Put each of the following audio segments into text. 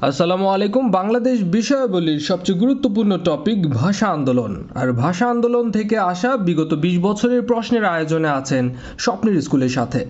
আসসালামু আলাইকুম, বাংলাদেশ বিষয়াবলীর সবচেয়ে গুরুত্বপূর্ণ টপিক, ভাষা আন্দোলন। আর ভাষা আন্দোলন থেকে আসা বিগত বিশ বছরের প্রশ্নের আয়োজনে আছেন স্বপ্নের স্কুলের সাথে।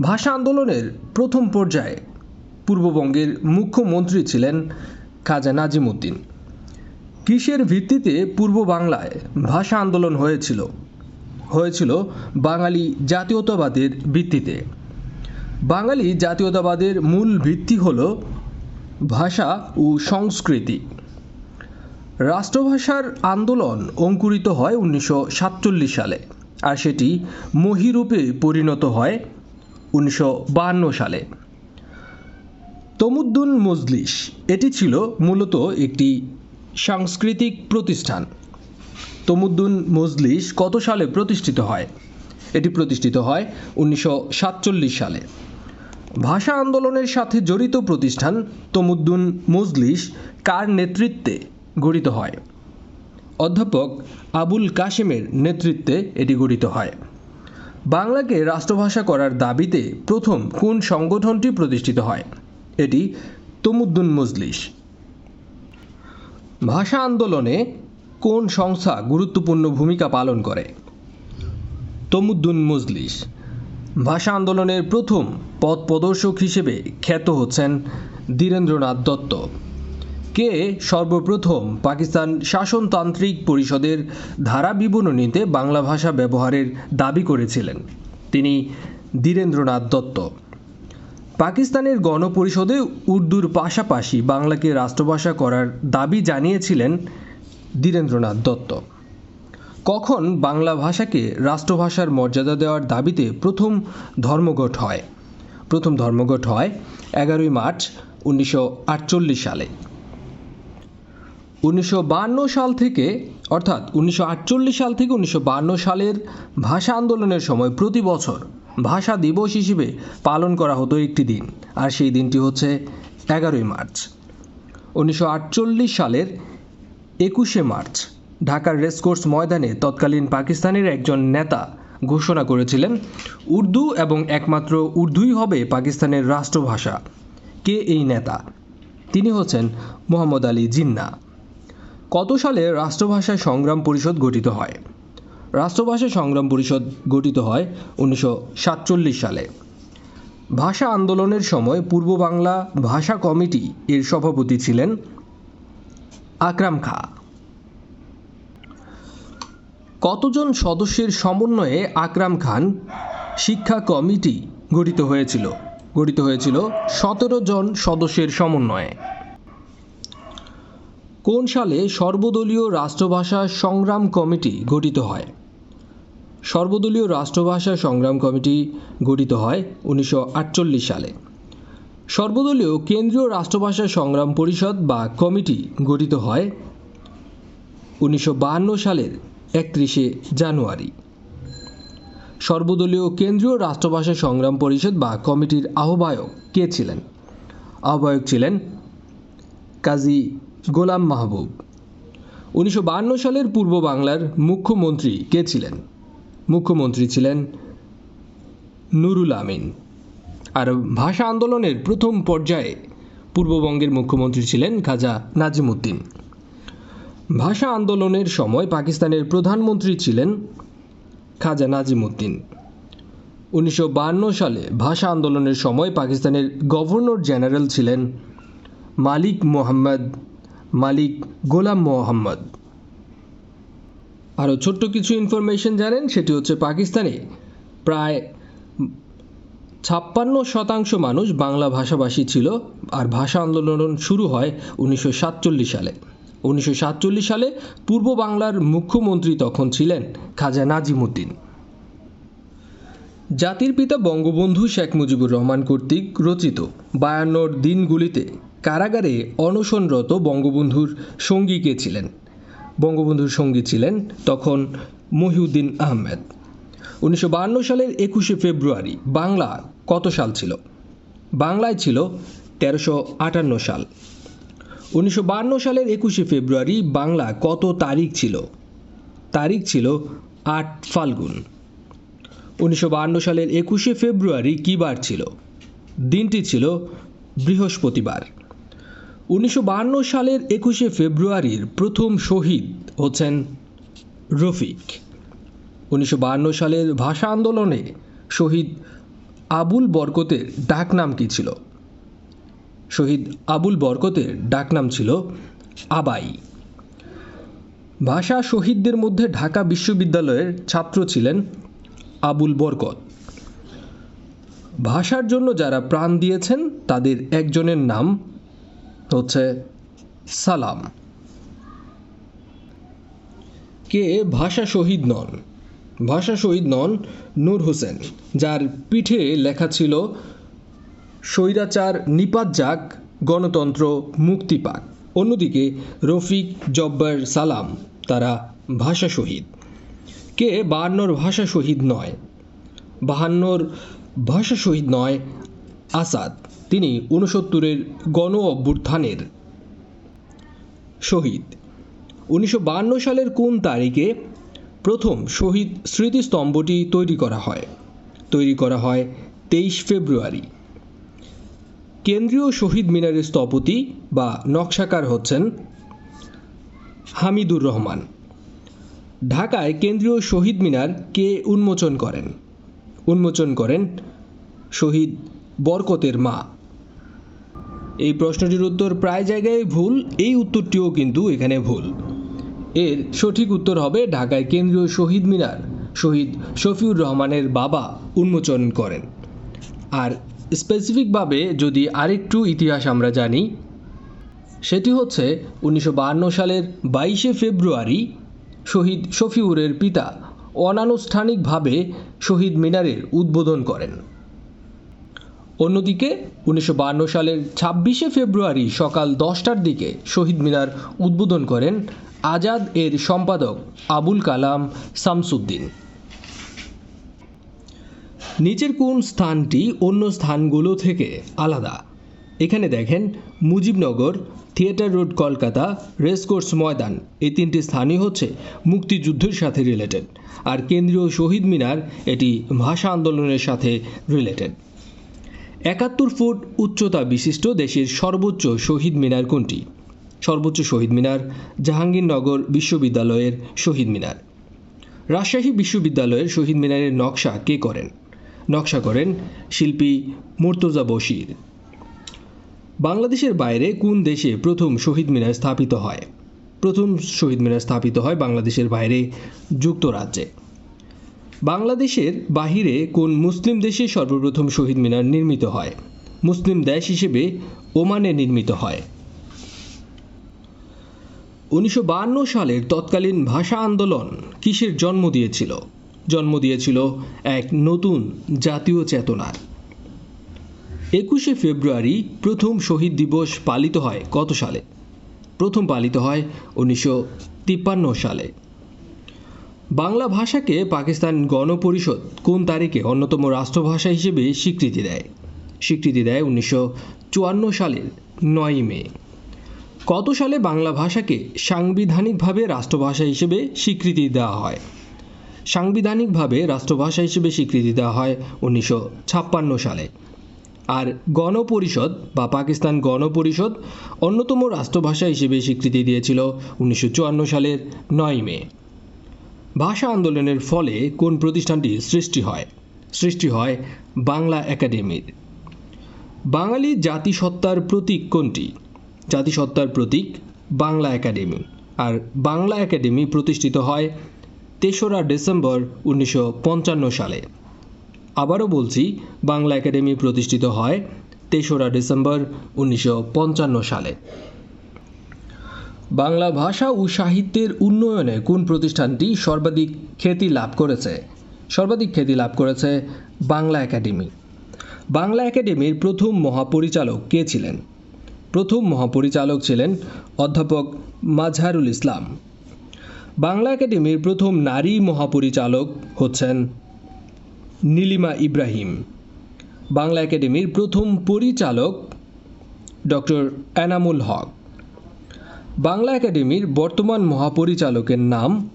ভাষা আন্দোলনের প্রথম পর্যায়ে পূর্ববঙ্গের মুখ্যমন্ত্রী ছিলেন খাজা নাজিম উদ্দিন কিসের ভিত্তিতে পূর্ব বাংলায় ভাষা আন্দোলন হয়েছিল? হয়েছিল বাঙালি জাতীয়তাবাদের ভিত্তিতে। বাঙালি জাতীয়তাবাদের মূল ভিত্তি হল ভাষা ও সংস্কৃতি। রাষ্ট্রভাষার আন্দোলন অঙ্কুরিত হয় উনিশশো সাতচল্লিশ সালে আর সেটি মহিরূপে পরিণত হয় উনিশশো সালে। তমুদ্দুন মজলিস, এটি ছিল মূলত একটি সাংস্কৃতিক প্রতিষ্ঠান। তমুদ্দুন মজলিস কত সালে প্রতিষ্ঠিত হয়? এটি প্রতিষ্ঠিত হয় উনিশশো সাতচল্লিশ সালে। ভাষা আন্দোলনের সাথে জড়িত প্রতিষ্ঠান তমুদ্দুন মজলিস কার নেতৃত্বে গঠিত হয়? অধ্যাপক আবুল কাশেমের নেতৃত্বে এটি গঠিত হয়। বাংলাকে রাষ্ট্রভাষা করার দাবিতে প্রথম কোন সংগঠনটি প্রতিষ্ঠিত হয়? এটি তমুদ্দুন মজলিস। ভাষা আন্দোলনে কোন সংস্থা গুরুত্বপূর্ণ ভূমিকা পালন করে? তমুদ্দুন মজলিস। ভাষা আন্দোলনের প্রথম পথ প্রদর্শক হিসেবে খ্যাত হচ্ছেন ধীরেন্দ্রনাথ দত্ত। কে সর্বপ্রথম পাকিস্তান শাসনতান্ত্রিক পরিষদের ধারা বিবরণীতে বাংলা ভাষা ব্যবহারের দাবি করেছিলেন? তিনি ধীরেন্দ্রনাথ দত্ত। পাকিস্তানের গণপরিষদে উর্দুর পাশাপাশি বাংলাকে রাষ্ট্রভাষা করার দাবি জানিয়েছিলেন ধীরেন্দ্রনাথ দত্ত। কখন বাংলা ভাষাকে রাষ্ট্রভাষার মর্যাদা দেওয়ার দাবিতে প্রথম ধর্মঘট হয়? প্রথম ধর্মঘট হয় এগারোই মার্চ উনিশশো আটচল্লিশ সালে। উনিশশো সাল থেকে, অর্থাৎ উনিশশো আটচল্লিশ সাল থেকে উনিশশো সালের ভাষা আন্দোলনের সময় প্রতি বছর ভাষা দিবস হিসেবে পালন করা হতো একটি দিন, আর সেই দিনটি হচ্ছে এগারোই মার্চ। উনিশশো আটচল্লিশ সালের একুশে মার্চ ঢাকার রেসকোর্স ময়দানে তৎকালীন পাকিস্তানের একজন নেতা ঘোষণা করেছিলেন, উর্দু এবং একমাত্র উর্দুই হবে পাকিস্তানের রাষ্ট্রভাষা। কে এই নেতা? তিনি হচ্ছেন মোহাম্মদ আলী জিন্না। কত সালে রাষ্ট্রভাষা সংগ্রাম পরিষদ গঠিত হয়? রাষ্ট্রভাষা সংগ্রাম পরিষদ গঠিত হয় উনিশশো সাতচল্লিশ সালে। ভাষা আন্দোলনের সময় পূর্ব বাংলা ভাষা কমিটি এর সভাপতি ছিলেন আকরাম খা। কতজন সদস্যের সমন্বয়ে আকরাম খান শিক্ষা কমিটি গঠিত হয়েছিল? গঠিত হয়েছিল সতেরো জন সদস্যের সমন্বয়ে। কোন সালে সর্বদলীয় রাষ্ট্রভাষা সংগ্রাম কমিটি গঠিত হয়? সর্বদলীয় রাষ্ট্রভাষা সংগ্রাম কমিটি গঠিত হয় উনিশশো আটচল্লিশ সালে। সর্বদলীয় কেন্দ্রীয় রাষ্ট্রভাষা সংগ্রাম পরিষদ বা কমিটি গঠিত হয় উনিশশো সালের একত্রিশে জানুয়ারি। সর্বদলীয় কেন্দ্রীয় রাষ্ট্রভাষা সংগ্রাম পরিষদ বা কমিটির আহ্বায়ক কে ছিলেন? আহ্বায়ক ছিলেন কাজী গোলাম মাহবুব। উনিশশো সালের পূর্ব বাংলার মুখ্যমন্ত্রী কে ছিলেন? মুখ্যমন্ত্রী ছিলেন নুরুল আমিন। আর ভাষা আন্দোলনের প্রথম পর্যায়ে পূর্ববঙ্গের মুখ্যমন্ত্রী ছিলেন খাজা নাজিমুদ্দিন। ভাষা আন্দোলনের সময় পাকিস্তানের প্রধানমন্ত্রী ছিলেন খাজা নাজিমুদ্দিন। উনিশশো সালে ভাষা আন্দোলনের সময় পাকিস্তানের গভর্নর জেনারেল ছিলেন মালিক মোহাম্মদ, মালিক গোলাম মোহাম্মদ। আরও ছোট্ট কিছু ইনফরমেশন জানেন, সেটি হচ্ছে পাকিস্তানে প্রায় ছাপ্পান্ন শতাংশ মানুষ বাংলা ভাষাভাষী ছিল, আর ভাষা আন্দোলন শুরু হয় উনিশশো সাতচল্লিশ সালে। উনিশশো সাতচল্লিশ সালে পূর্ব বাংলার মুখ্যমন্ত্রী তখন ছিলেন খাজা নাজিমুদ্দিন। জাতির পিতা বঙ্গবন্ধু শেখ মুজিবুর রহমান কর্তৃক রচিত বায়ান্নর দিনগুলিতে কারাগারে অনশনরত বঙ্গবন্ধুর সঙ্গী কে ছিলেন? বঙ্গবন্ধুর সঙ্গী ছিলেন তখন মহিউদ্দিন আহমেদ। উনিশশো বায়ান্ন সালের একুশে ফেব্রুয়ারি বাংলা কত সাল ছিল? বাংলায় ছিল তেরোশো সাল। উনিশশো সালের একুশে ফেব্রুয়ারি বাংলা কত তারিখ ছিল? তারিখ ছিল আট ফাল্গুন। উনিশশো সালের একুশে ফেব্রুয়ারি কী বার ছিল? দিনটি ছিল বৃহস্পতিবার। উনিশশো সালের একুশে ফেব্রুয়ারির প্রথম শহীদ হচ্ছেন রফিক। উনিশশো সালের ভাষা আন্দোলনে শহীদ আবুল বরকতের ডাকনাম কী ছিল? শহীদ আবুল বরকতের ডাকনাম ছিল আবাই। ভাষা শহীদদের মধ্যে ঢাকা বিশ্ববিদ্যালয়ের ছাত্র ছিলেন আবুল বরকত। ভাষার জন্য যারা প্রাণ দিয়েছেন, তাদের একজনের নাম হচ্ছে সালাম। কে ভাষা শহীদ নন? ভাষা শহীদ নন নূর হোসেন, যার পিঠে লেখা ছিল স্বৈরাচার নিপাত যাক, গণতন্ত্র মুক্তি পাক। অন্যদিকে রফিক জব্বার সালাম, তারা ভাষা শহীদ। কে বাহান্নর ভাষা শহীদ নয়? বাহান্নর ভাষা শহীদ নয় আসাদ। তিনি ঊনসত্তরের গণ অভ্যুত্থানের শহীদ। উনিশশো সালের কোন তারিখে প্রথম শহীদ স্মৃতিস্তম্ভটি তৈরি করা হয়? তৈরি করা হয় তেইশ ফেব্রুয়ারি। কেন্দ্রীয় শহীদ মিনারের স্থপতি বা নকশাকার হচ্ছেন হামিদুর রহমান। ঢাকায় কেন্দ্রীয় শহীদ মিনার কে উন্মোচন করেন? উন্মোচন করেন শহীদ বরকতের মা। এই প্রশ্নটির উত্তর প্রায় জায়গায় ভুল, এই উত্তরটিও কিন্তু এখানে ভুল। এর সঠিক উত্তর হবে ঢাকায় কেন্দ্রীয় শহীদ মিনার। শহীদ শফিউর রহমানের বাবা উন্মোচন করেন। আর স্পেসিফিকভাবে যদি আরেকটু ইতিহাস আমরা জানি, সেটি হচ্ছে উনিশশো সালের বাইশে ফেব্রুয়ারি শহীদ শফিউরের পিতা অনানুষ্ঠানিকভাবে শহীদ মিনারের উদ্বোধন করেন। অন্যদিকে উনিশশো সালের ছাব্বিশে ফেব্রুয়ারি সকাল দশটার দিকে শহীদ মিনার উদ্বোধন করেন আজাদ এর সম্পাদক আবুল কালাম শামসুদ্দিন। নিচের কোন স্থানটি অন্য স্থানগুলো থেকে আলাদা? এখানে দেখেন, Mujibnagar, theatre road Kolkata racecourse Maidan. এই তিনটি স্থানই হচ্ছে মুক্তিযুদ্ধের সাথে রিলেটেড আর কেন্দ্রীয় শহীদ মিনার, এটি ভাষা আন্দোলনের সাথে রিলেটেড একাত্তর ফুট উচ্চতা বিশিষ্ট দেশের সর্বোচ্চ শহীদ মিনার কোনটি? সর্বোচ্চ শহীদ মিনার, জাহাঙ্গীরনগর বিশ্ববিদ্যালয়ের শহীদ মিনার। রাজশাহী বিশ্ববিদ্যালয়ের শহীদ মিনারের নকশা কে করেন? নকশা করেন শিল্পী মুর্তজা বশির। বাংলাদেশের বাইরে কোন দেশে প্রথম শহীদ মিনার স্থাপিত হয়? প্রথম শহীদ মিনার স্থাপিত হয় বাংলাদেশের বাইরে যুক্তরাজ্যে। বাংলাদেশের বাহিরে কোন মুসলিম দেশে সর্বপ্রথম শহীদ মিনার নির্মিত হয়? মুসলিম দেশ হিসেবে ওমানে নির্মিত হয়। উনিশশো সালের তৎকালীন ভাষা আন্দোলন কিসের জন্ম দিয়েছিল? জন্ম দিয়েছিল এক নতুন জাতীয় চেতনার। একুশে ফেব্রুয়ারি প্রথম শহীদ দিবস পালিত হয় কত সালে? প্রথম পালিত হয় উনিশশো তিপ্পান্ন সালে। বাংলা ভাষাকে পাকিস্তান গণপরিষদ কোন তারিখে অন্যতম রাষ্ট্রভাষা হিসেবে স্বীকৃতি দেয়? স্বীকৃতি দেয় উনিশশো চুয়ান্ন সালের নয়ই মে। কত সালে বাংলা ভাষাকে সাংবিধানিকভাবে রাষ্ট্রভাষা হিসেবে স্বীকৃতি দেওয়া হয়? সাংবিধানিকভাবে রাষ্ট্রভাষা হিসেবে স্বীকৃতি দেওয়া হয় উনিশশো ছাপ্পান্ন সালে। আর গণপরিষদ বা পাকিস্তান গণপরিষদ অন্যতম রাষ্ট্রভাষা হিসেবে স্বীকৃতি দিয়েছিল উনিশশো চুয়ান্ন সালের নয় মে। ভাষা আন্দোলনের ফলে কোন প্রতিষ্ঠানটি সৃষ্টি হয়? সৃষ্টি হয় বাংলা একাডেমির। বাঙালি জাতিসত্তার প্রতীক কোনটি? জাতিসত্তার প্রতীক বাংলা একাডেমি। আর বাংলা একাডেমি প্রতিষ্ঠিত হয় তেসরা ডিসেম্বর উনিশশো পঞ্চান্ন সালে। আবারও বলছি, বাংলা একাডেমি প্রতিষ্ঠিত হয় তেসরা ডিসেম্বর উনিশশো পঞ্চান্ন সালে। বাংলা ভাষা ও সাহিত্যের উন্নয়নে কোন প্রতিষ্ঠানটি সর্বাধিক খ্যাতি লাভ করেছে? সর্বাধিক খ্যাতি লাভ করেছে বাংলা একাডেমি। বাংলা একাডেমির প্রথম মহাপরিচালক কে ছিলেন? প্রথম মহাপরিচালক ছিলেন অধ্যাপক মাজহারুল ইসলাম। বাংলা একাডেমির প্রথম নারী মহাপরিচালক হচ্ছেন নীলিমা ইব্রাহিম। বাংলা একাডেমির প্রথম পরিচালক ডক্টর এনামুল হক। বাংলা একাডেমির বর্তমান মহাপরিচালকের নাম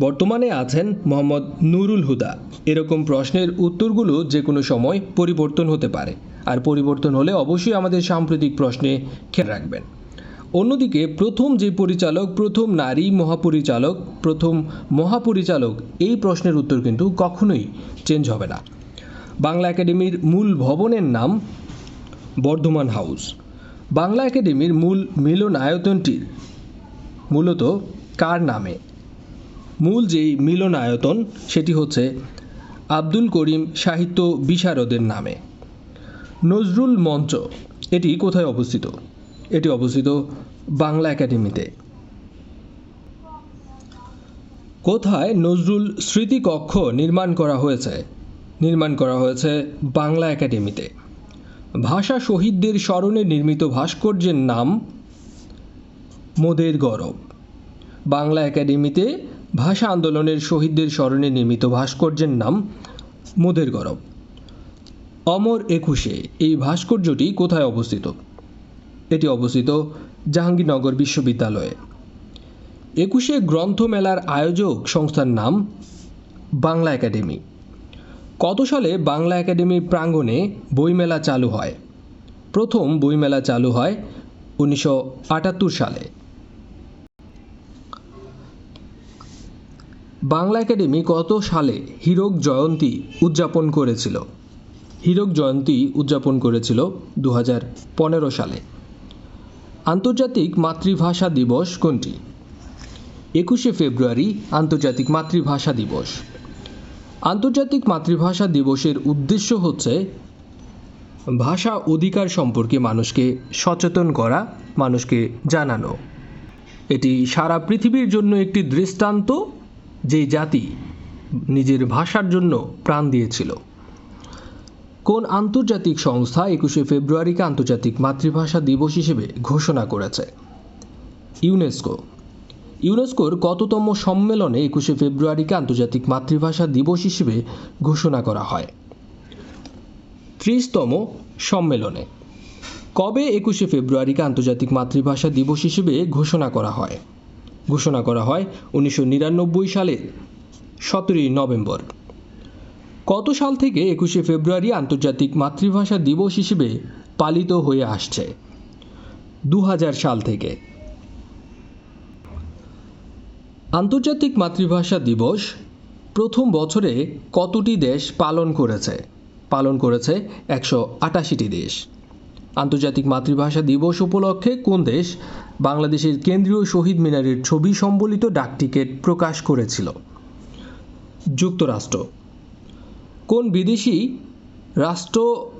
বর্তমানে আছেন মোহাম্মদ নুরুল হুদা। এরকম প্রশ্নের উত্তরগুলো যে কোনো সময় পরিবর্তন হতে পারে। আর পরিবর্তন হলে অবশ্যই আমাদের সাম্প্রতিক প্রশ্নে খেয়াল রাখবেন। অন্যদিকে প্রথম যে পরিচালক, প্রথম নারী মহাপরিচালক, প্রথম মহাপরিচালক, এই প্রশ্নের উত্তর কিন্তু কখনোই চেঞ্জ হবে না। বাংলা একাডেমির মূল ভবনের নাম বর্ধমান হাউস। বাংলা একাডেমির মূল মিলনায়তনটির মূলত কার নামে? মূল যেই মিলনায়তন, সেটি হচ্ছে আব্দুল করিম সাহিত্য বিশারদের নামে। নজরুল মঞ্চ, এটি কোথায় অবস্থিত? এটি অবস্থিত বাংলা একাডেমিতে। কোথায় নজরুল স্মৃতিকক্ষ নির্মাণ করা হয়েছে? নির্মাণ করা হয়েছে বাংলা একাডেমিতে। ভাষা শহীদদের স্মরণে নির্মিত ভাস্কর্যের নাম মোদের গৌরব। বাংলা একাডেমিতে ভাষা আন্দোলনের শহীদদের স্মরণে নির্মিত ভাস্কর্যের নাম মোদের গৌরব। অমর একুশে এই ভাস্কর্যটি কোথায় অবস্থিত? এটি অবস্থিত জাহাঙ্গীরনগর বিশ্ববিদ্যালয়ে। একুশে গ্রন্থমেলার আয়োজক সংস্থার নাম বাংলা একাডেমি। কত সালে বাংলা একাডেমির প্রাঙ্গণে বইমেলা চালু হয়? প্রথম বইমেলা চালু হয় উনিশশো আটাত্তর সালে। বাংলা একাডেমি কত সালে হীরক জয়ন্তী উদযাপন করেছিল? হীরক জয়ন্তী উদযাপন করেছিল দু হাজার পনেরো সালে। আন্তর্জাতিক মাতৃভাষা দিবস কোনটি? একুশে ফেব্রুয়ারি আন্তর্জাতিক মাতৃভাষা দিবস। আন্তর্জাতিক মাতৃভাষা দিবসের উদ্দেশ্য হচ্ছে ভাষা অধিকার সম্পর্কে মানুষকে সচেতন করা, মানুষকে জানানো। এটি সারা পৃথিবীর জন্য একটি দৃষ্টান্ত যে জাতি নিজের ভাষার জন্য প্রাণ দিয়েছিল। কোন আন্তর্জাতিক সংস্থা একুশে ফেব্রুয়ারিকে আন্তর্জাতিক মাতৃভাষা দিবস হিসেবে ঘোষণা করেছে? ইউনেস্কো। ইউনেস্কোর কততম সম্মেলনে একুশে ফেব্রুয়ারিকে আন্তর্জাতিক মাতৃভাষা দিবস হিসেবে ঘোষণা করা হয়? ত্রিশতম সম্মেলনে। কবে একুশে ফেব্রুয়ারিকে আন্তর্জাতিক মাতৃভাষা দিবস হিসেবে ঘোষণা করা হয়? ঘোষণা করা হয় উনিশশো নিরানব্বই সালের সতেরোই নভেম্বর। কত সাল থেকে একুশে ফেব্রুয়ারি আন্তর্জাতিক মাতৃভাষা দিবস হিসেবে পালিত হয়ে আসছে? দু হাজার সাল থেকে। আন্তর্জাতিক মাতৃভাষা দিবস প্রথম বছরে কতটি দেশ পালন করেছে? পালন করেছে একশো আটাশিটি দেশ। আন্তর্জাতিক মাতৃভাষা দিবস উপলক্ষে কোন দেশ বাংলাদেশের কেন্দ্রীয় শহীদ মিনারের ছবি সম্বলিত ডাকটিকেট প্রকাশ করেছিল? যুক্তরাষ্ট্র। কোন বিদেশি রাষ্ট্র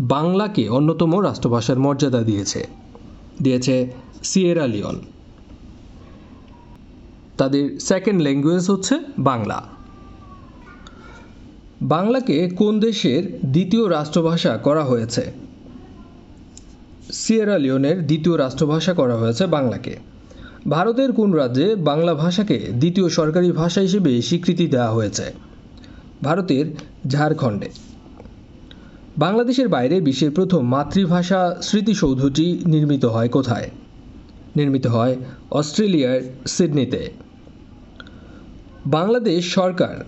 বাংলাকে অন্যতম রাষ্ট্রভাষার মর্যাদা দিয়েছে? দিয়েছে সিয়েরা লিওন। তাদের সেকেন্ড ল্যাঙ্গুয়েজ হচ্ছে বাংলা। বাংলাকে কোন দেশের দ্বিতীয় রাষ্ট্রভাষা করা হয়েছে? সিয়েরা লিওনের দ্বিতীয় রাষ্ট্রভাষা করা হয়েছে বাংলাকে। ভারতের কোন রাজ্যে বাংলা ভাষাকে দ্বিতীয় সরকারি ভাষা হিসেবে স্বীকৃতি দেওয়া হয়েছে? ভারতের ঝাড়খণ্ডে। বাংলাদেশের বাইরে বিশ্বের প্রথম মাতৃভাষা স্মৃতিসৌধটি নির্মিত হয় কোথায়? নির্মিত হয় অস্ট্রেলিয়ার সিডনিতে। বাংলাদেশ সরকার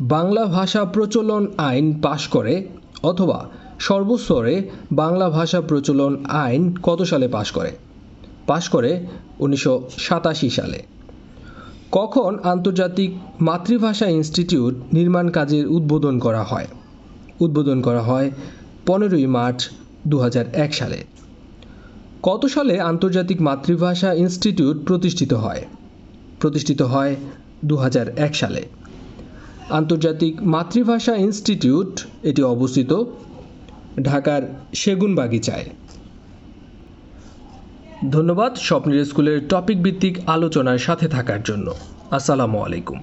বাংলা ভাষা প্রচলন আইন পাশ করে অথবা সর্বস্তরে বাংলা ভাষা প্রচলন আইন কত সালে পাশ করে? পাশ করে উনিশশো সাতাশি সালে। কখন আন্তর্জাতিক মাতৃভাষা ইনস্টিটিউট নির্মাণ কাজের উদ্বোধন করা হয়? উদ্বোধন করা হয় পনেরোই মার্চ দু হাজার এক সালে। কত সালে আন্তর্জাতিক মাতৃভাষা ইনস্টিটিউট প্রতিষ্ঠিত হয়? প্রতিষ্ঠিত হয় দু হাজার এক সালে। আন্তর্জাতিক মাতৃভাষা ইনস্টিটিউট এটি অবস্থিত ঢাকার সেগুনবাগিচায়। ধন্যবাদ স্বপ্নের স্কুলের টপিক ভিত্তিক আলোচনার সাথে থাকার জন্য। আসসালামু আলাইকুম।